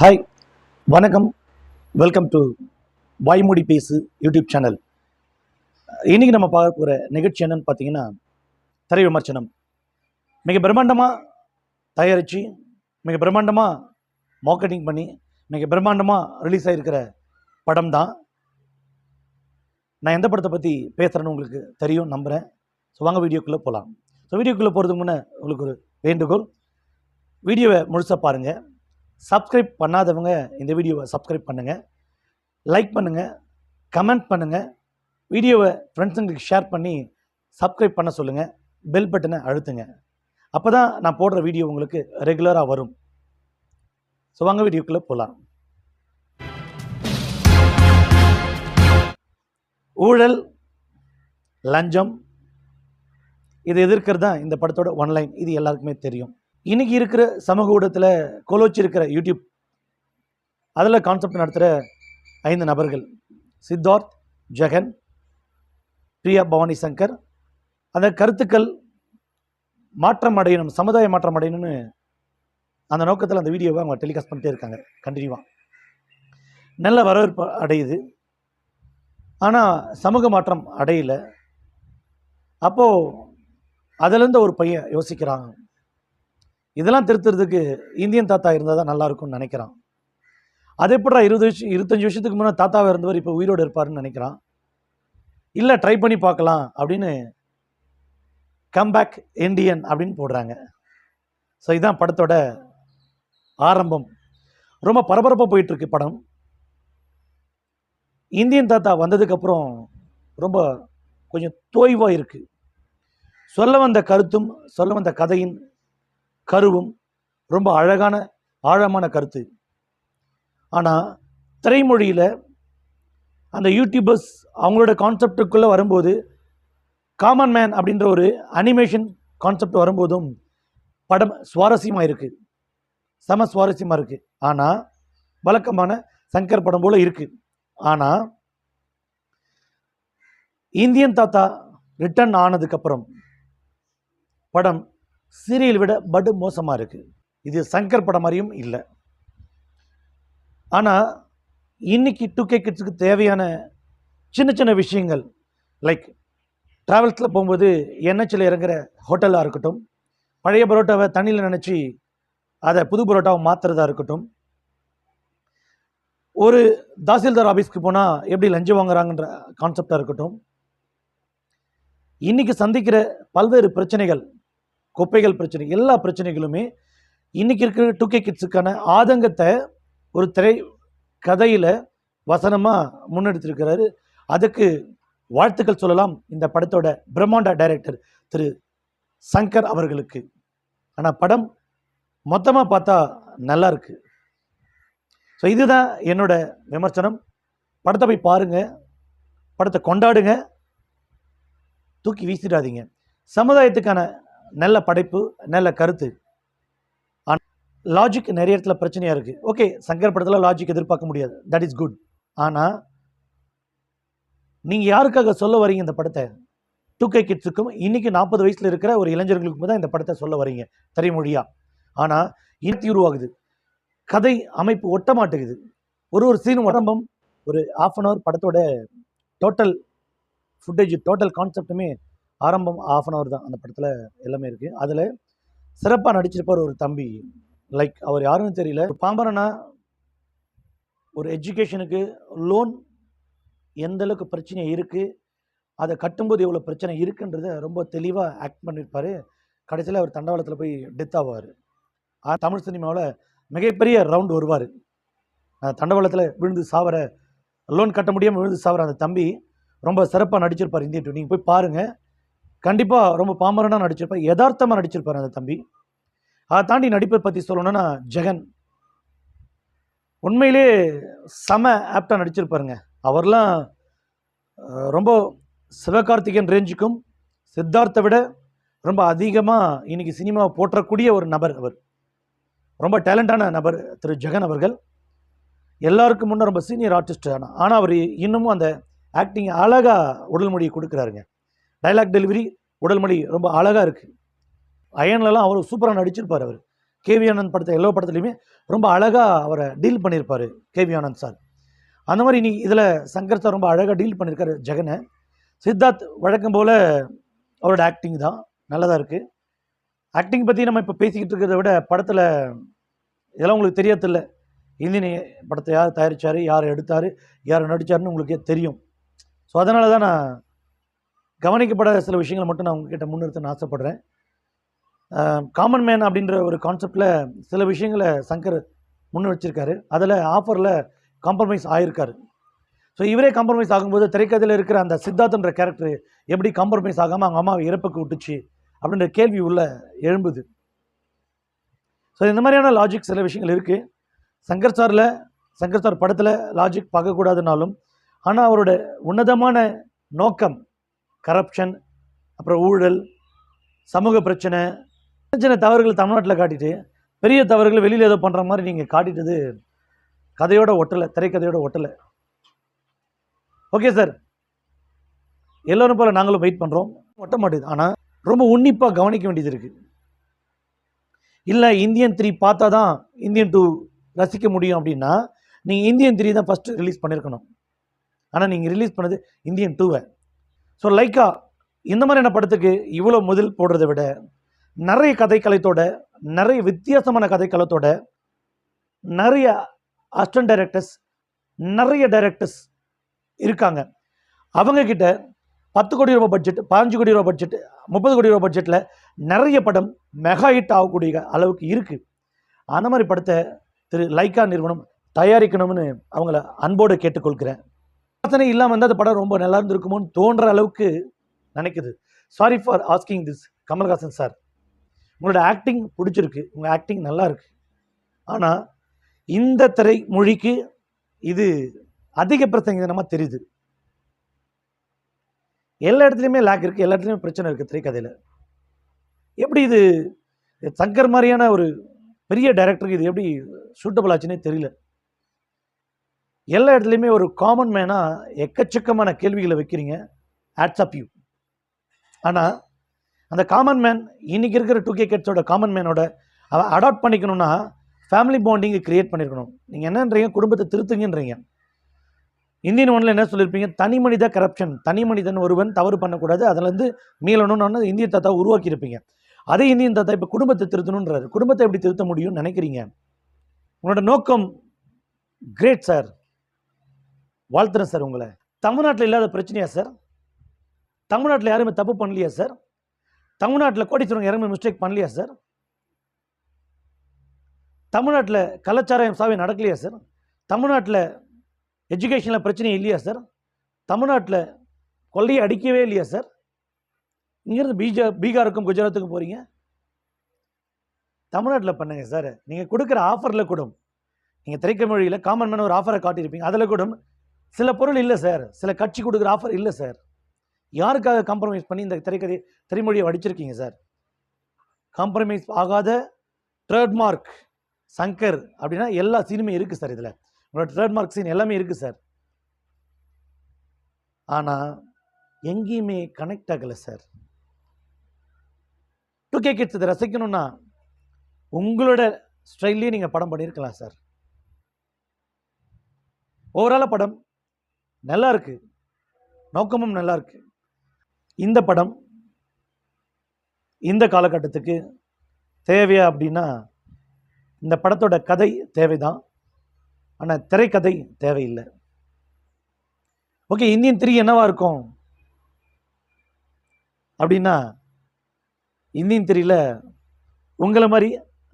Hi வணக்கம். Welcome to வாய்மொழி பேசு யூடியூப் சேனல். இன்றைக்கி நம்ம பார்க்க போகிற நிகழ்ச்சி என்னன்னு பார்த்தீங்கன்னா திரை விமர்சனம். மிக பிரம்மாண்டமாக தயாரித்து மிக பிரம்மாண்டமாக மார்க்கெட்டிங் பண்ணி மிக பிரம்மாண்டமாக ரிலீஸ் ஆகிருக்கிற படம் தான். நான் எந்த படத்தை பற்றி பேசுகிறேன்னு உங்களுக்கு தெரியும் நம்புகிறேன் ஸோ வாங்க வீடியோக்குள்ளே போகலாம் ஸோ வீடியோக்குள்ளே போகிறதுக்கு முன்னே உங்களுக்கு ஒரு வேண்டுகோள். வீடியோவை முழுசாக பாருங்கள் சப்ஸ்கிரைப் பண்ணாதவங்க இந்த வீடியோவை சப்ஸ்கிரைப் பண்ணுங்கள் லைக் பண்ணுங்கள் கமெண்ட் பண்ணுங்கள் வீடியோவை ஃப்ரெண்ட்ஸுங்களுக்கு ஷேர் பண்ணி சப்ஸ்கிரைப் பண்ண சொல்லுங்கள் பெல் பட்டனை அழுத்துங்க. அப்போ தான் நான் போடுற வீடியோ உங்களுக்கு ரெகுலராக வரும். ஸோ வாங்க வீடியோக்குள்ளே போகலாம் ஊழல் லஞ்சம் இதை எதிர்க்கிறது தான் இந்த படத்தோட ஒன்லைன் இது எல்லாருக்குமே தெரியும். இன்னைக்கு இருக்கிற சமூக ஊடகத்தில் கொலோச்சி இருக்கிற யூடியூப். அதில் கான்செப்ட் நடத்துகிற ஐந்து நபர்கள். சித்தார்த் ஜெகன் பிரியா பவானி சங்கர். அந்த கருத்துக்கள் மாற்றம் அடையணும் சமுதாய மாற்றம் அடையணும்னு அந்த நோக்கத்தில் அந்த வீடியோவை அவங்க டெலிகாஸ்ட் பண்ணிட்டே இருக்காங்க. கண்டினியூவாக நல்ல வரவேற்பு அடையுது. ஆனால் சமூக மாற்றம் அடையலை. அப்போது அதுலேருந்து ஒரு பையன் யோசிக்கிறான். இதெல்லாம் திருத்துறதுக்கு இந்தியன் தாத்தா இருந்தால் தான் நல்லா இருக்கும்னு நினைக்கிறான். அது எப்படா இருபது வருஷம் இருபத்தஞ்சி வருஷத்துக்கு முன்னே தாத்தாவாக இருந்தவர் இப்போ உயிரோடு இருப்பாருன்னு நினைக்கிறான். இல்லை ட்ரை பண்ணி பார்க்கலாம் அப்படின்னு கம்பேக் இண்டியன் அப்படின்னு போடுறாங்க. ஸோ இதுதான் படத்தோட ஆரம்பம். ரொம்ப பரபரப்பாக போயிட்டுருக்கு படம். இந்தியன் தாத்தா வந்ததுக்கப்புறம் ரொம்ப கொஞ்சம் தோய்வாக இருக்குது சொல்ல வந்த கருத்தும் சொல்ல வந்த கதையின் கருவும் ரொம்ப அழகான ஆழமான கருத்து. ஆனால் திரைமொழியில் அந்த யூடியூபர்ஸ் அவங்களோட கான்செப்டுக்குள்ளே வரும்போது காமன் மேன் அப்படின்ற ஒரு அனிமேஷன் கான்செப்ட் வரும்போதும் படம் சுவாரஸ்யமாக இருக்குது செம சுவாரஸ்யமாக இருக்குது ஆனால் வழக்கமான சங்கர் படம் போல் இருக்குது ஆனால் இந்தியன் தாத்தா ரிட்டர்ன் ஆனதுக்கப்புறம் படம் சீரியல் விட படு மோசமாக இருக்குது இது சங்கர் படம் மாதிரியும் இல்லை. ஆனால் இன்றைக்கி டூ கே கிட்ஸுக்கு தேவையான சின்ன சின்ன விஷயங்கள் லைக் ட்ராவல்ஸில் போகும்போது என்ஹெச்சில் இறங்குற ஹோட்டலாக இருக்கட்டும் பழைய பரோட்டாவை தண்ணியில் நினச்சி அதை புது பரோட்டாவை மாற்றுறதா இருக்கட்டும் ஒரு தாசில்தார் ஆஃபீஸ்க்கு போனால் எப்படி லஞ்சம் வாங்குறாங்கன்ற கான்செப்டாக இருக்கட்டும் இன்றைக்கி சந்திக்கிற பல்வேறு பிரச்சனைகள் குப்பைகள் பிரச்சனை எல்லா பிரச்சனைகளுமே இன்னைக்கு இருக்கிற டூ கே கிட்ஸுக்கான ஆதங்கத்தை ஒரு திரை கதையில் வசனமாக முன்னெடுத்திருக்கிறாரு. அதுக்கு வாழ்த்துக்கள் சொல்லலாம் இந்த படத்தோட பிரம்மாண்ட டைரக்டர் திரு சங்கர் அவர்களுக்கு. ஆனால் படம் மொத்தமாக பார்த்தா நல்லா இருக்கு. ஸோ இதுதான் என்னோட விமர்சனம். படத்தை போய் பாருங்கள் படத்தை கொண்டாடுங்க. தூக்கி வீசிடாதீங்க. சமுதாயத்துக்கான நல்ல படைப்பு நல்ல கருத்து. ஆனால் லாஜிக் நிறைய இடத்துல பிரச்சனையாக இருக்குது ஓகே சங்கர் படத்தில் லாஜிக் எதிர்பார்க்க முடியாது. தட் இஸ் குட் ஆனால் நீங்கள் யாருக்காக சொல்ல வரீங்க இந்த படத்தை? டூ கே கிட்ஸுக்கும் இன்றைக்கி நாற்பது வயசில் இருக்கிற ஒரு இளைஞர்களுக்கும் தான் இந்த படத்தை சொல்ல வரீங்க. திரைமொழியாக ஆனால் இனத்தி உருவாகுது. கதை அமைப்பு ஒட்ட மாட்டேங்குது ஒரு ஒரு சீன் உடம்பம் ஒரு ஆஃப் அன் ஹவர் படத்தோட டோட்டல் ஃபுட்டேஜ் டோட்டல் கான்செப்ட்டுமே ஆரம்பம் ஆஃப் அன் ஹவர் தான் அந்த படத்தில் எல்லாமே இருக்குது அதில் சிறப்பாக நடிச்சிருப்பார் ஒரு தம்பி. லைக் அவர் யாருன்னு தெரியல. ஒரு பாம்பரனா ஒரு எஜுகேஷனுக்கு லோன் எந்த அளவுக்கு பிரச்சனை இருக்குது அதை கட்டும்போது எவ்வளோ பிரச்சனை இருக்குன்றத ரொம்ப தெளிவாக ஆக்ட் பண்ணியிருப்பார் கடைசியில் அவர் தண்டவாளத்தில் போய் டெத் ஆவார். தமிழ் சினிமாவில் மிகப்பெரிய ரவுண்ட் வருவார். தண்டவாளத்தில் விழுந்து சாவர லோன் கட்ட முடியாமல் விழுந்து சாவர அந்த தம்பி ரொம்ப சிறப்பாக நடிச்சிருப்பார் இந்திய டூ நீங்கள் போய் பாருங்கள் கண்டிப்பாக ரொம்ப பாமரனாக நடிச்சிருப்பார் யதார்த்தமாக நடிச்சிருப்பார் அந்த தம்பி. அதை தாண்டி நடிப்பை பற்றி சொல்லணும்னா ஜெகன். உண்மையிலே செம ஆப்டாக நடிச்சிருப்பாருங்க. அவர்லாம் ரொம்ப சிவகார்த்திகேயன் ரேஞ்சுக்கும் சித்தார்த்தை விட ரொம்ப அதிகமாக இன்னைக்கு சினிமாவை போற்றக்கூடிய ஒரு நபர் அவர். ரொம்ப டேலண்டான நபர் திரு ஜெகன் அவர்கள். எல்லாருக்கும் முன்னே ரொம்ப சீனியர் ஆர்டிஸ்ட் ஆனால் ஆனால் அவர் இன்னமும் அந்த ஆக்டிங் அழகாக உடல் மொழியை கொடுக்குறாருங்க. டைலாக் டெலிவரி உடல் மொழி ரொம்ப அழகாக இருக்குது அயன்லலாம் அவர் சூப்பராக நடிச்சிருப்பார் அவர். கேவி ஆனந்த் படத்தை எல்லா படத்துலையுமே ரொம்ப அழகாக அவரை டீல் பண்ணியிருப்பார் கேவி ஆனந்த் சார் அந்த மாதிரி நீ இதில் சங்கர் சார் ரொம்ப அழகாக டீல் பண்ணியிருக்காரு ஜெகனை. சித்தார்த் வழக்கம் போல் அவரோட ஆக்டிங் தான் நல்லதாக இருக்குது ஆக்டிங் பற்றி நம்ம இப்போ பேசிக்கிட்டு இருக்கிறத விட படத்தில் இதெல்லாம் உங்களுக்கு தெரியாதில்ல. இந்தியன் படத்தை யார் தயாரித்தார் யார் எடுத்தார் யார் நடித்தாருன்னு உங்களுக்கே தெரியும். ஸோ அதனால தான் நான் கவனிக்கப்படாத சில விஷயங்களை மட்டும் நான் உங்ககிட்ட முன்னிறுத்தன்னு ஆசைப்படுறேன். காமன் மேன் அப்படின்ற ஒரு கான்செப்டில் சில விஷயங்களை சங்கர் முன் வச்சிருக்காரு. அதில் ஆஃபரில் காம்ப்ரமைஸ் ஆகியிருக்காரு ஸோ இவரே காம்ப்ரமைஸ் ஆகும்போது திரைக்கதையில் இருக்கிற அந்த சித்தார்த்தன்ற கேரக்டர் எப்படி காம்ப்ரமைஸ் ஆகாமல் அவங்க அம்மாவை இறப்புக்கு விட்டுச்சு அப்படின்ற கேள்வி உள்ள எழும்புது. ஸோ இந்த மாதிரியான லாஜிக் சில விஷயங்கள் இருக்குது சங்கர் சாரில் சங்கர் சார் படத்தில் லாஜிக் பார்க்கக்கூடாதுனாலும் ஆனால் அவரோட உன்னதமான நோக்கம் கரப்ஷன் அப்புறம் ஊழல் சமூக பிரச்சனை சின்ன சின்ன தவறுகள் தமிழ்நாட்டில் காட்டிட்டு பெரிய தவறுகள் வெளியில் ஏதோ பண்ணுற மாதிரி நீங்கள் காட்டிட்டது கதையோட ஒட்டலை திரைக்கதையோட ஒட்டலை. ஓகே சார் எல்லோரும் போல் நாங்களும் வெயிட் பண்ணுறோம் ஒட்ட மாட்டேது. ஆனால் ரொம்ப உன்னிப்பாக கவனிக்க வேண்டியது இருக்குது இல்லை இந்தியன் த்ரீ பார்த்தா தான் இந்தியன் டூ ரசிக்க முடியும் அப்படின்னா நீங்கள் இந்தியன் த்ரீ தான் ஃபஸ்ட்டு ரிலீஸ் பண்ணியிருக்கணும் ஆனால் நீங்கள் ரிலீஸ் பண்ணது இந்தியன் டூவை ஸோ லைக்கா இந்த மாதிரியான படத்துக்கு இவ்வளோ முதல் போடுறதை விட நிறைய கதைக்களத்தோட நிறைய வித்தியாசமான கதைக்களத்தோட நிறைய அஸ்டன் டைரக்டர்ஸ் நிறைய டைரக்டர்ஸ் இருக்காங்க. அவங்கக்கிட்ட பத்து கோடி ரூபாய் பட்ஜெட் பதினஞ்சு கோடி ரூபாய் பட்ஜெட் முப்பது கோடி ரூபாய் பட்ஜெட்டில் நிறைய படம் மெகா ஹிட் ஆகக்கூடிய அளவுக்கு இருக்குது அந்த மாதிரி படத்தை திரு லைக்கா நிறுவனம் தயாரிக்கணும்னு அவங்கள அன்போடு கேட்டுக்கொள்கிறேன். பிரச்சனை இல்லாமல் இருந்தால் அந்த படம் ரொம்ப நல்லா இருந்திருக்குமோன்னு தோன்ற அளவுக்கு நினைக்குது. Sorry for asking this Kamal Haasan sir உங்களோட ஆக்டிங் பிடிச்சிருக்கு. உங்கள் ஆக்டிங் நல்லா இருக்கு. ஆனால் இந்த திரை மொழிக்கு இது அதிக பிரச்சனை தெரியுது. எல்லா இடத்துலையுமே லேக் இருக்குது எல்லா இடத்துலையுமே பிரச்சனை இருக்குது திரைக்கதையில். எப்படி இது சங்கர் மாதிரியான ஒரு பெரிய டைரக்டருக்கு இது எப்படி சூட்டபிள் ஆச்சுன்னே தெரியல. எல்லா இடத்துலையுமே ஒரு காமன் மேனாக எக்கச்சக்கமான கேள்விகளை வைக்கிறீங்க. ஆட்ஸ் அப் யூ ஆனால் அந்த காமன் மேன் இன்றைக்கி இருக்கிற டூ கே கிட்ஸோட காமன் மேனோட அடாப்ட் பண்ணிக்கணும்னா ஃபேமிலி பாண்டிங்கை க்ரியேட் பண்ணியிருக்கணும் நீங்கள் என்னன்றீங்க குடும்பத்தை திருத்துங்கன்றீங்க. இந்தியன் ஒன்றில் என்ன சொல்லியிருப்பீங்க தனி மனித கரப்ஷன் தனி மனிதன் ஒருவன் தவறு பண்ணக்கூடாது. அதுலேருந்து மீளணும்னு இந்திய தாத்தா உருவாக்கியிருப்பீங்க. அதே இந்தியன் தாத்தா இப்போ குடும்பத்தை திருத்தணுன்றாரு குடும்பத்தை எப்படி திருத்த முடியும்னு நினைக்கிறீங்க? உங்களோட நோக்கம் கிரேட் சார் வாழ்த்துறேன் சார் உங்களை. தமிழ்நாட்டில் இல்லாத பிரச்சனையா சார்? தமிழ்நாட்டில் யாருமே தப்பு பண்ணலையா சார்? தமிழ்நாட்டில் கோடீஸ்வரங்க யாருமே மிஸ்டேக் பண்ணலையா சார்? தமிழ்நாட்டில் கலாச்சாரம் சாவை நடக்கலையா சார்? தமிழ்நாட்டில் எஜுகேஷனில் பிரச்சனை இல்லையா சார்? தமிழ்நாட்டில் கொள்ளையை அடிக்கவே இல்லையா சார்? இங்கேருந்து பீஜா பீகாருக்கும் குஜராத்துக்கும் போகிறீங்க தமிழ்நாட்டில் பண்ணுங்கள் சார். நீங்கள் கொடுக்குற ஆஃபரில் கூட நீங்கள் திரைக்க மொழியில் காமன் மேன் ஒரு ஆஃபரை காட்டியிருப்பீங்க. அதில் கூட சில பொருள் இல்லை சார். சில கட்சி கொடுக்குற ஆஃபர் இல்லை சார். யாருக்காக காம்ப்ரமைஸ் பண்ணி இந்த திரைக்கதை திரைமொழியை வடிச்சிருக்கீங்க சார்? காம்ப்ரமைஸ் ஆகாத ட்ரேட்மார்க் சங்கர் அப்படின்னா எல்லா சீனுமே இருக்குது சார் இதில். உங்களோட ட்ரேட்மார்க் சீன் எல்லாமே இருக்குது சார். ஆனால் எங்கேயுமே கனெக்ட் ஆகலை சார். டூ கே கிட்ஸ் இதை ரசிக்கணும்னா உங்களோட ஸ்டைல்லையும் நீங்கள் படம் பண்ணியிருக்கலாம் சார். ஓவராலாக படம் நல்லா இருக்கு நோக்கமும் நல்லா இருக்கு இந்த படம் இந்த காலகட்டத்துக்கு தேவையா அப்படின்னா இந்த படத்தோட கதை தேவைதான். ஆனால் திரைக்கதை தேவையில்லை. ஓகே இந்தியன் த்ரீ என்னவா இருக்கும்? அப்படின்னா இந்தியன் த்ரீல உங்களை மாதிரி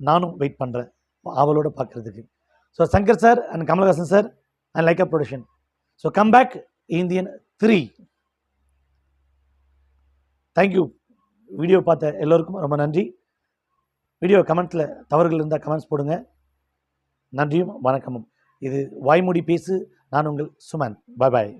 நானும் வெயிட் பண்ணுறேன் அவளோட பார்க்குறதுக்கு so Shankar sir and Kamal Haasan sir and like uh production so come back Indian three thank you video பார்த்த எல்லோருக்கும் ரொம்ப நன்றி. வீடியோ கமெண்ட்ஸில் தவறுகள் இருந்தால் கமெண்ட்ஸ் போடுங்க. நன்றியும் வணக்கமும். இது வாய்மொழி பேசு. நான் உங்கள் சுமன். பாய் பாய்